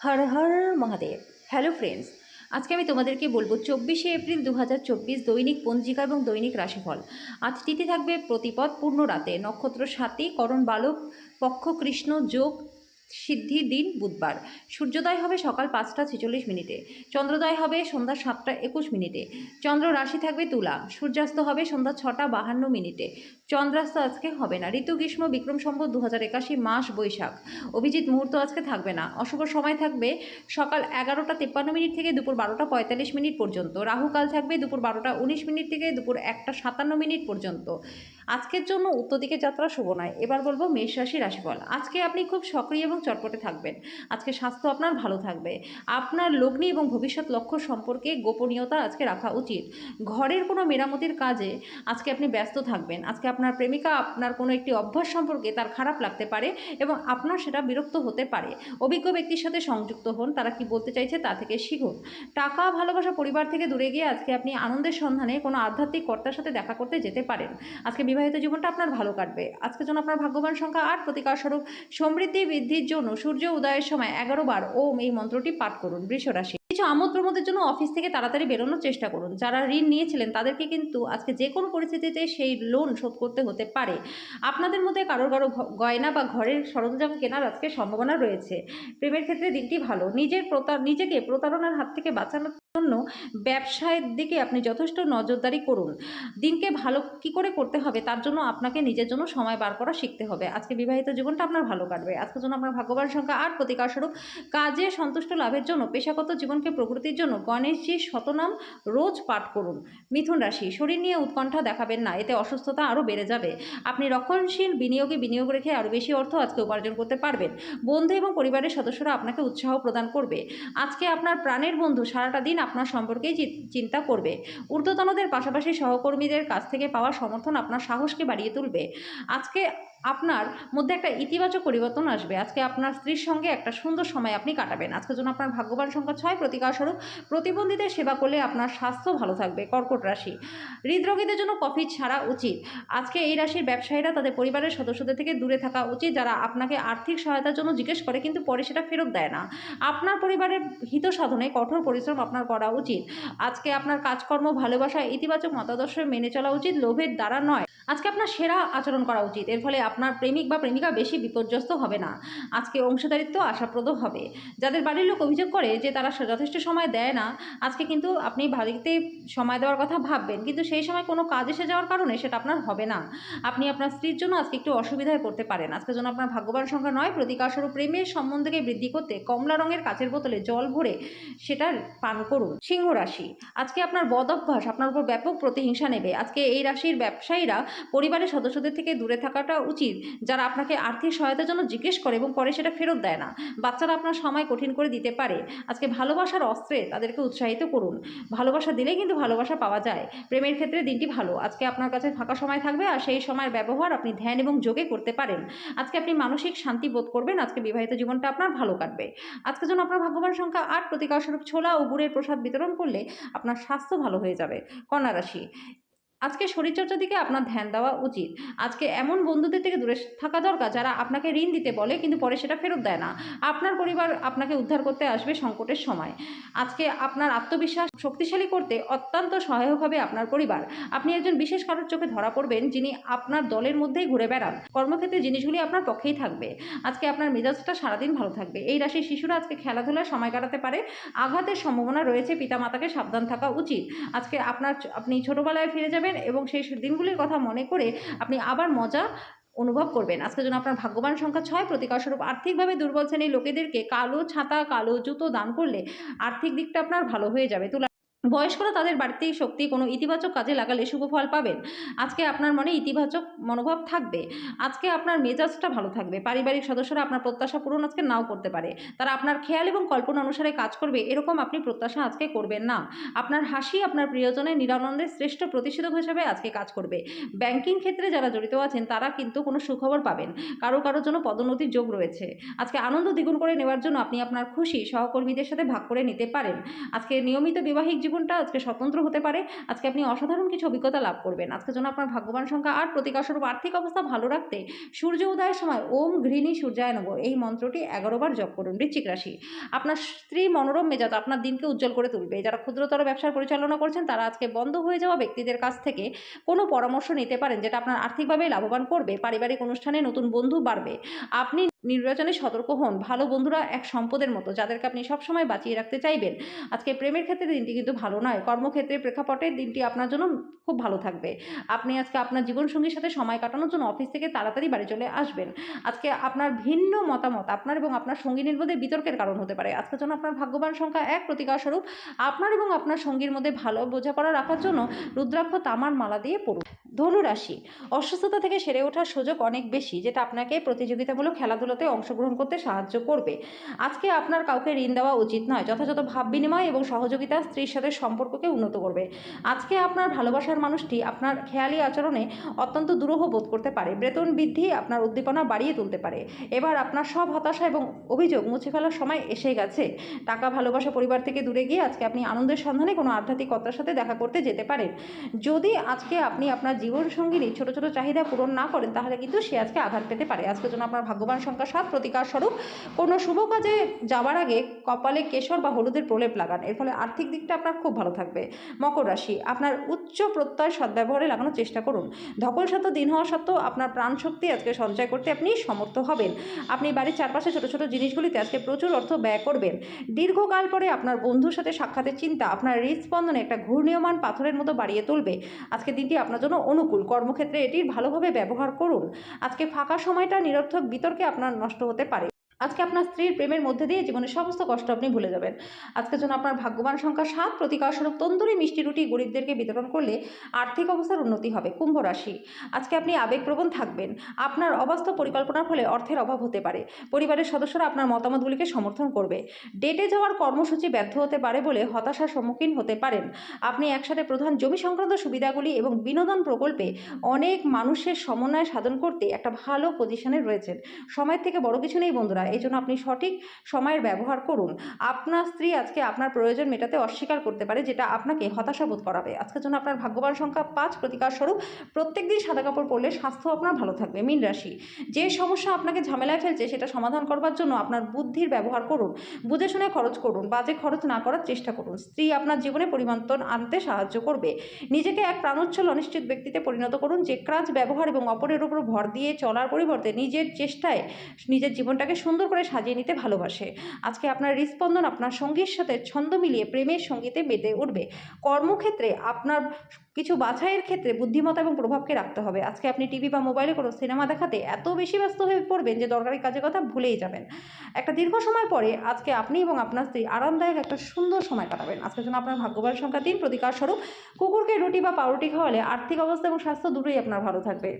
হর Har Mahadev. Hello friends আজকে আমি তোমাদেরকে বলব চব্বিশে এপ্রিল দু হাজার চব্বিশ দৈনিক পঞ্জিকা এবং দৈনিক রাশিফল। আজ তিথি থাকবে প্রতিপদ পূর্ণ রাতে নক্ষত্র সাথী করণ বালক, পক্ষ কৃষ্ণ, যোগ সিদ্ধির দিন বুধবার। সূর্যোদয় হবে সকাল পাঁচটা ছেচল্লিশ মিনিটে। চন্দ্রোদয় হবে সন্ধ্যা সাতটা একুশ মিনিটে। চন্দ্র রাশি থাকবে তুলা। সূর্যাস্ত হবে সন্ধ্যা ছটা বাহান্ন মিনিটে। চন্দ্রাস্ত আজকে হবে না। ঋতু, গ্রীষ্ম, বিক্রম সম্ভব দু হাজার একাশি মাস বৈশাখ। অভিজিৎ মুহূর্ত আজকে থাকবে না। অশুভ সময় থাকবে সকাল এগারোটা তেপ্পান্ন মিনিট থেকে দুপুর বারোটা পঁয়তাল্লিশ মিনিট পর্যন্ত। রাহুকাল থাকবে দুপুর বারোটা উনিশ মিনিট থেকে দুপুর একটা সাতান্ন মিনিট পর্যন্ত। আজকের জন্য উত্তর দিকে যাত্রা শুভ নয়। এবার বলব মেষ রাশি রাশিফল। আজকে আপনি খুব সক্রিয় এবং চটপটে থাকবেন। আজকে স্বাস্থ্য আপনার ভালো থাকবে। আপনার লগ্নি এবং ভবিষ্যৎ লক্ষ্য সম্পর্কে গোপনীয়তা আজকে রাখা উচিত। ঘরের কোনো মেরামতির কাজে আজকে আপনি ব্যস্ত থাকবেন। আজকে আপনার প্রেমিকা, আপনার কোনো একটি অভ্যাস সম্পর্কে তার খারাপ লাগতে পারে এবং আপনার সেটা বিরক্ত হতে পারে। অভিজ্ঞ ব্যক্তির সাথে সংযুক্ত হন। তারা কি বলতে চাইছে তা থেকে শিখুন। টাকা, ভালোবাসা পরিবার থেকে দূরে গিয়ে আজকে আপনি আনন্দের সন্ধানে কোনো আধ্যাত্মিক কর্তার সাথে দেখা করতে যেতে পারেন। আজকে বিবাহিত জীবনটা আপনার ভালো কাটবে। আজকের জন্য আপনার ভাগ্যবান সংখ্যা আট প্রতিকার স্বরূপ সমৃদ্ধি, বৃদ্ধির জন্য সূর্য উদয়ের সময় এগারো বার ওম এই মন্ত্রটি পাঠ করুন বৃষ রাশি কিছু আমোদ প্রমোদের জন্য অফিস থেকে তাড়াতাড়ি বেরোনোর চেষ্টা করুন। যারা ঋণ নিয়েছিলেন তাদেরকে কিন্তু আজকে যে কোনো পরিস্থিতিতে সেই লোন শোধ করতে হতে পারে। আপনাদের মধ্যে কারোর কারও গয়না বা ঘরের সরঞ্জাম কেনার আজকে সম্ভাবনা রয়েছে। প্রেমের ক্ষেত্রে দিনটি ভালো। নিজের প্রতা, নিজেকে প্রতারণার হাত থেকে বাঁচানোর জন্য ব্যবসায়ের দিকে আপনি যথেষ্ট নজরদারি করুন। দিনকে ভালো কি করে করতে হবে তার জন্য আপনাকে নিজের জন্য সময় বার করা শিখতে হবে। আজকে বিবাহিত জীবনটা আপনার ভালো কাটবে। আজকের জন্য আপনার ভাগ্যবান সংখ্যা আর প্রতিকার স্বরূপ কাজে সন্তুষ্ট লাভের জন্য পেশাগত জীবনকে প্রকৃতির জন্য গণেশজির শতনাম রোজ পাঠ করুন। মিথুন রাশি, শরীর নিয়ে উৎকণ্ঠা দেখাবেন না, এতে অসুস্থতা আরও বেড়ে যাবে। আপনি রক্ষণশীল বিনিয়োগে বিনিয়োগ রেখে আরও বেশি অর্থ আজকে উপার্জন করতে পারবেন। বন্ধু এবং পরিবারের সদস্যরা আপনাকে উৎসাহ প্রদান করবে। আজকে আপনার প্রাণের বন্ধু সারাটা দিন আপনার সম্পর্কেই চিন্তা করবে। ঊর্ধ্বতনদের পাশাপাশি সহকর্মীদের কাছ থেকে পাওয়া সমর্থন আপনার সাহসকে বাড়িয়ে তুলবে। আজকে আপনার মধ্যে একটা ইতিবাচক পরিবর্তন আসবে। আজকে আপনার স্ত্রীর সঙ্গে একটা সুন্দর সময় আপনি কাটাবেন। আজকের জন্য আপনার ভাগ্যবান সংখ্যা ছয়। প্রতিকার স্বরূপ প্রতিবন্ধীদের সেবা করলে আপনার স্বাস্থ্য ভালো থাকবে। কর্কট রাশি। হৃদরোগীদের জন্য কফি ছাড়া উচিত। আজকে এই রাশির ব্যবসায়ীরা তাদের পরিবারের সদস্যদের থেকে দূরে থাকা উচিত। যারা আপনাকে আর্থিক সহায়তার জন্য জিজ্ঞেস করে কিন্তু পরে সেটা ফেরত দেয় না। আপনার পরিবারের হিত সাধনে কঠোর পরিশ্রম আপনার করা উচিত। আজকে আপনার কাজকর্ম, ভালোবাসা, ইতিবাচক মতাদর্শ মেনে চলা উচিত। লোভের দ্বারা নয়। আজকে আপনার সেরা আচরণ করা উচিত। এর ফলে আপনার প্রেমিক বা প্রেমিকা বেশি বিপর্যস্ত হবে না। আজকে অংশীদারিত্ব আশাপ্রদ হবে। যাদের বাড়ির লোক অভিযোগ করে যে তারা যথেষ্ট সময় দেয় না, আজকে কিন্তু আপনি বাড়িতে সময় দেওয়ার কথা ভাববেন, কিন্তু সেই সময় কোনো কাজ এসে যাওয়ার কারণে সেটা আপনার হবে না। আপনি আপনার স্ত্রীর জন্য আজকে একটু অসুবিধায় পড়তে পারেন। আজকের জন্য আপনার ভাগ্যবান সংখ্যা নয়, প্রতিকারস্বরূপ প্রেমের সম্বন্ধকে বৃদ্ধি করতে কমলা রঙের কাচের বোতলে জল ভরে সেটা পান করুন। সিংহ রাশি, আজকে আপনার বদ অভ্যাস, আপনার উপর ব্যাপক প্রতিহিংসা নেবে। আজকে এই রাশির ব্যবসায়ীরা পরিবারের সদস্যদের থেকে দূরে থাকাটা উচিত। যারা আপনাকে আর্থিক সহায়তার জন্য জিজ্ঞেস করে এবং পরে সেটা ফেরত দেয় না। বাচ্চারা আপনার সময় কঠিন করে দিতে পারে। আজকে ভালোবাসার অস্ত্রে তাদেরকে উৎসাহিত করুন। ভালোবাসা দিলেই কিন্তু ভালোবাসা পাওয়া যায়। প্রেমের ক্ষেত্রে দিনটি ভালো। আজকে আপনার কাছে ফাঁকা সময় থাকবে আর সেই সময়ের ব্যবহার আপনি ধ্যান এবং যোগে করতে পারেন। আজকে আপনি মানসিক শান্তি বোধ করবেন। আজকে বিবাহিত জীবনটা আপনার ভালো কাটবে। আজকে জন্য আপনার ভাগ্যবান সংখ্যা আট। প্রতিকার স্বরূপ ছোলা ও গুড়ের প্রসাদ বিতরণ করলে আপনার স্বাস্থ্য ভালো হয়ে যাবে। কন্যা রাশি আজকে শরীরচর্চার দিকে আপনার ধ্যান দেওয়া উচিত। আজকে এমন বন্ধুদের থেকে দূরে থাকা দরকার যারা আপনাকে ঋণ দিতে বলে কিন্তু পরে সেটা ফেরত দেয় না। আপনার পরিবার আপনাকে উদ্ধার করতে আসবে সংকটের সময়। আজকে আপনার আত্মবিশ্বাস শক্তিশালী করতে অত্যন্ত সহায়ক হবে আপনার পরিবার। আপনি একজন বিশেষ কারোর চোখে ধরা পড়বেন যিনি আপনার দলের মধ্যেই ঘুরে বেড়ান। কর্মক্ষেত্রে জিনিসগুলি আপনার পক্ষেই থাকবে। আজকে আপনার মেজাজটা সারাদিন ভালো থাকবে। এই রাশির শিশুরা আজকে খেলাধুলায় সময় কাটাতে পারে। আঘাতের সম্ভাবনা রয়েছে, পিতামাতাকে সাবধান থাকা উচিত। আজকে আপনার আপনি ছোটোবেলায় ফিরে যাবেন এবং সেই দিনগুলির কথা মনে করে আপনি আবার মজা অনুভব করবেন। আজকের জন্য আপনার ভাগ্যবান সংখ্যা ছয়। প্রতিকার স্বরূপ আর্থিকভাবে দুর্বল শ্রেণির লোকেদেরকে কালো ছাতা, কালো জুতো দান করলে আর্থিক দিকটা আপনার ভালো হয়ে যাবে। তুলা বয়স্করা তাদের বাড়িতেই শক্তি কোনো ইতিবাচক কাজে লাগালে শুভ ফল পাবেন। আজকে আপনার মনে ইতিবাচক মনোভাব থাকবে। আজকে আপনার মেজাজটা ভালো থাকবে। পারিবারিক সদস্যরা আপনার প্রত্যাশা পূরণ আজকে নাও করতে পারে। তারা আপনার খেয়াল এবং কল্পনা অনুসারে কাজ করবে, এরকম আপনি প্রত্যাশা আজকে করবেন না। আপনার হাসি আপনার প্রিয়জনের নিরানন্দের শ্রেষ্ঠ প্রতিষেধক হিসেবে আজকে কাজ করবে। ব্যাংকিং ক্ষেত্রে যারা জড়িত আছেন, তারা কিন্তু কোনো সুখবর পাবেন। কারও কারোর জন্য পদোন্নতির যোগ রয়েছে। আজকে আনন্দ দ্বিগুণ করে নেওয়ার জন্য আপনি আপনার খুশি সহকর্মীদের সাথে ভাগ করে নিতে পারেন। আজকে নিয়মিত বৈবাহিক জীবনটা আজকে স্বতন্ত্র হতে পারে, আজকে আপনি অসাধারণ কিছু অভিজ্ঞতা লাভ করবেন। আজকের জন্য আপনার ভাগ্যবান সংখ্যা আর প্রতিকারস্বরূপ আর্থিক অবস্থা ভালো রাখতে সূর্য উদয়ের সময় ওম ঘৃণী সূর্যায় নব এই মন্ত্রটি এগারো বার জপ করুন। বৃশ্চিক রাশি, আপনার স্ত্রী মনোরম মেজাজ আপনার দিনকে উজ্জ্বল করে তুলবে। যারা ক্ষুদ্রতর ব্যবসার পরিচালনা করছেন, তারা আজকে বন্ধ হয়ে যাওয়া ব্যক্তিদের কাছ থেকে কোনো পরামর্শ নিতে পারেন, যেটা আপনার আর্থিকভাবে লাভবান করবে, পারিবারিক অনুষ্ঠানে নতুন বন্ধু বাড়বে। আপনি নির্বাচনে সতর্ক হন। ভালো বন্ধুরা এক সম্পদের মতো, যাদেরকে আপনি সবসময় বাঁচিয়ে রাখতে চাইবেন। আজকে প্রেমের ক্ষেত্রে দিনটি কিন্তু ভালো নয়। কর্মক্ষেত্রে প্রেক্ষাপটে দিনটি আপনার জন্য খুব ভালো থাকবে। আপনি আজকে আপনার জীবনসঙ্গীর সাথে সময় কাটানোর জন্য অফিস থেকে তাড়াতাড়ি বাড়ি চলে আসবেন। আজকে আপনার ভিন্ন মতামত, আপনার এবং আপনার সঙ্গিনীর মধ্যে বিতর্কের কারণ হতে পারে। আজকের জন্য আপনার ভাগ্যবান সংখ্যা এক প্রতিকার স্বরূপ আপনার এবং আপনার সঙ্গীর মধ্যে ভালো বোঝাপড়া রাখার জন্য রুদ্রাক্ষ তামার মালা দিয়ে পড়ুন। ধনু রাশি অসুস্থতা থেকে সেরে ওঠার সুযোগ অনেক বেশি, যেটা আপনাকে প্রতিযোগিতামূলক খেলাধুলাতে অংশগ্রহণ করতে সাহায্য করবে। আজকে আপনার কাউকে ঋণ দেওয়া উচিত নয়, যথাযথ ভাব বিনিময় এবং সহযোগিতা স্ত্রীর সাথে সম্পর্ককে উন্নত করবে। আজকে আপনার ভালোবাসার মানুষটি আপনার খেয়ালি আচরণে অত্যন্ত দুরূহ বোধ করতে পারে, বেতন বৃদ্ধি আপনার উদ্দীপনা বাড়িয়ে তুলতে পারে। এবার আপনার সব হতাশা এবং অভিযোগ মুছে ফেলার সময় এসে গেছে। টাকা, ভালোবাসা পরিবার থেকে দূরে গিয়ে আজকে আপনি আনন্দের সন্ধানে কোনো আধ্যাত্মিকতার সাথে দেখা করতে যেতে পারেন। যদি আজকে আপনি আপনার জীবনসঙ্গিনী ছোট ছোট চাহিদা পূরণ না করেন, তাহলে কিন্তু সে আজকে আঘাত পেতে পারে। আজকের জন্য আপনার ভাগ্যবান সংখ্যা সাত, প্রতিকার স্বরূপ। কোনো শুভ কাজে যাওয়ার আগে কপালে কেশর বা হলুদের প্রলেপ লাগান। এর ফলে আর্থিক দিকটা আপনার খুব ভালো থাকবে। মকর রাশি, আপনার উচ্চ প্রত্যয় সদ্ব্যবহারে লাগানোর চেষ্টা করুন। ধকল সাধ্য দিন হওয়া সত্ত্বেও আপনার প্রাণ শক্তি আজকে সঞ্চয় করতে আপনি সমর্থ হবেন। আপনি বাড়ির চারপাশে ছোট ছোট জিনিসগুলিতে আজকে প্রচুর অর্থ ব্যয় করবেন। দীর্ঘকাল পরে আপনার বন্ধুর সাথে সাক্ষাতের চিন্তা, আপনার হৃদস্পন্দনে একটা ঘূর্ণীয়মান পাথরের মতো বাড়িয়ে তুলবে। আজকে দিনটি আপনার জন্য অনুকূল। কর্মক্ষেত্রে এটির ভালোভাবে ব্যবহার করুন। আজকে ফাঁকা সময়টা নিরর্থক বিতর্কে আপনার নষ্ট হতে পারে। আজকে আপনার স্ত্রীর প্রেমের মধ্যে দিয়ে জীবনের সমস্ত কষ্ট আপনি ভুলে যাবেন। আজকের জন্য আপনার ভাগ্যবান সংখ্যা সাত, প্রতিকার স্বরূপ তন্দুরি মিষ্টি রুটি গরিবদেরকে বিতরণ করলে আর্থিক অবস্থার উন্নতি হবে, কুম্ভ রাশি। আজকে আপনি আবেগপ্রবণ থাকবেন। আপনার অবাস্তব পরিকল্পনার ফলে অর্থের অভাব হতে পারে। পরিবারের সদস্যরা আপনার মতামতগুলিকে সমর্থন করবে। ডেটে যাওয়ার কর্মসূচি ব্যর্থ হতে পারে বলে হতাশার সম্মুখীন হতে পারেন। আপনি একসাথে প্রধান জমি সংক্রান্ত সুবিধাগুলি এবং বিনোদন প্রকল্পে অনেক মানুষের সমন্বয় সাধন করতে একটা ভালো পজিশনে রয়েছেন। সময়ের থেকে বড় কিছু নেই বন্ধুরা। এই জন্য আপনি সঠিক সময়ের ব্যবহার করুন। আপনার স্ত্রী আজকে আপনার প্রয়োজন মেটাতে অস্বীকার করতে পারে, যেটা আপনাকে হতাশাবোধ করাবে। আজকের জন্য আপনার ভাগ্যবান সংখ্যা পাঁচ। প্রতিকার স্বরূপ প্রত্যেক দিন সাদা কাপড় পরলে স্বাস্থ্য আপনার ভালো থাকবে। মীন রাশি, যে সমস্যা আপনাকে ঝামেলায় ফেলছে সেটা সমাধান করবার জন্য আপনার বুদ্ধির ব্যবহার করুন। বুঝে শুনে খরচ করুন, বাজে খরচ না করার চেষ্টা করুন। স্ত্রী আপনার জীবনে পরিবর্তন আনতে সাহায্য করবে। নিজেকে এক প্রাণোচ্ছল, অনিশ্চিত ব্যক্তিতে পরিণত করুন, যে ক্রাঞ্চ ব্যবহার এবং অপরের উপর ভর দিয়ে চলার পরিবর্তে নিজের চেষ্টায় নিজের জীবনটাকে সুন্দর করে সাজিয়ে নিতে ভালোবাসে। আজকে আপনার হৃস্পন্দন আপনার সঙ্গীর সাথে ছন্দ মিলিয়ে প্রেমের সঙ্গীতে বেঁধে উঠবে। কর্মক্ষেত্রে আপনার কিছু বাছাইয়ের ক্ষেত্রে বুদ্ধিমত্তা এবং প্রভাবকে রাখতে হবে। আজকে আপনি টিভি বা মোবাইলে কোনো সিনেমা দেখাতে এত বেশি ব্যস্ত হয়ে পড়বেন যে দরকারি কাজের কথা ভুলেই যাবেন। একটা দীর্ঘ সময় পরে আজকে আপনি এবং আপনার স্ত্রী আরামদায়ক একটা সুন্দর সময় কাটাবেন। আজকের জন্য আপনার ভাগ্যবান সংখ্যা তিন। প্রতিকার স্বরূপ কুকুরকে রুটি বা পাউরুটি খাওয়ালে আর্থিক অবস্থা এবং স্বাস্থ্য দুটোই আপনার ভালো থাকবে।